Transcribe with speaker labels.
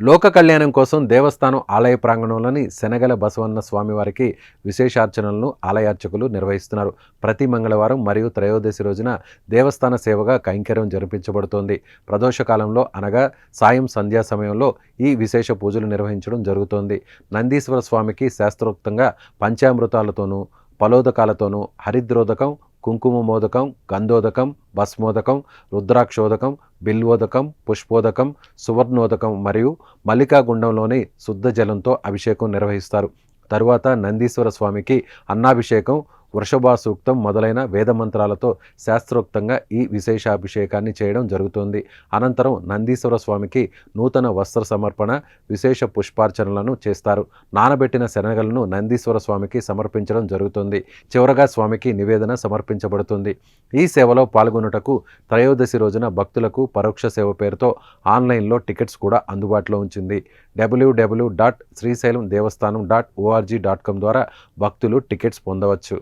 Speaker 1: లోక కళ్యాణం కోసం దేవస్థానం ఆలయ ప్రాంగణంలోని శనగల బసవన్న స్వామివారికి విశేషార్చనలను ఆలయార్చకులు నిర్వహిస్తున్నారు. ప్రతి మంగళవారం మరియు త్రయోదశి రోజున దేవస్థాన సేవగా కైంకర్యం జరిపించబడుతోంది. ప్రదోషకాలంలో అనగా సాయం సంధ్యా సమయంలో ఈ విశేష పూజలు నిర్వహించడం జరుగుతోంది. నందీశ్వర స్వామికి శాస్త్రోక్తంగా పంచామృతాలతోనూ పలోదకాలతోనూ హరిద్రోదకం కుంకుమ మోదకం గంధోదకం భస్మోదకం రుద్రాక్షోదకం బిల్వోదకం పుష్పోదకం సువర్ణోదకం మరియు మల్లికాగుండంలోని శుద్ధ జలంతో అభిషేకం నిర్వహిస్తారు. తరువాత నందీశ్వర స్వామికి అన్నాభిషేకం వృషభా సూక్తం మొదలైన వేదమంత్రాలతో శాస్త్రోక్తంగా ఈ విశేషాభిషేకాన్ని చేయడం జరుగుతుంది. అనంతరం నందీశ్వర స్వామికి నూతన వస్త్ర సమర్పణ విశేష పుష్పార్చనలను చేస్తారు. నానబెట్టిన శనగలను నందీశ్వర స్వామికి సమర్పించడం జరుగుతుంది. చివరగా స్వామికి నివేదన సమర్పించబడుతుంది. ఈ సేవలో పాల్గొనుటకు త్రయోదశి రోజున భక్తులకు పరోక్ష సేవ పేరుతో ఆన్లైన్లో టికెట్స్ కూడా అందుబాటులో ఉంచింది. డబ్ల్యూడబ్ల్యూ డాట్ శ్రీశైలం దేవస్థానం డాట్ ఓఆర్జీ డాట్ కామ్ ద్వారా భక్తులు టికెట్స్ పొందవచ్చు.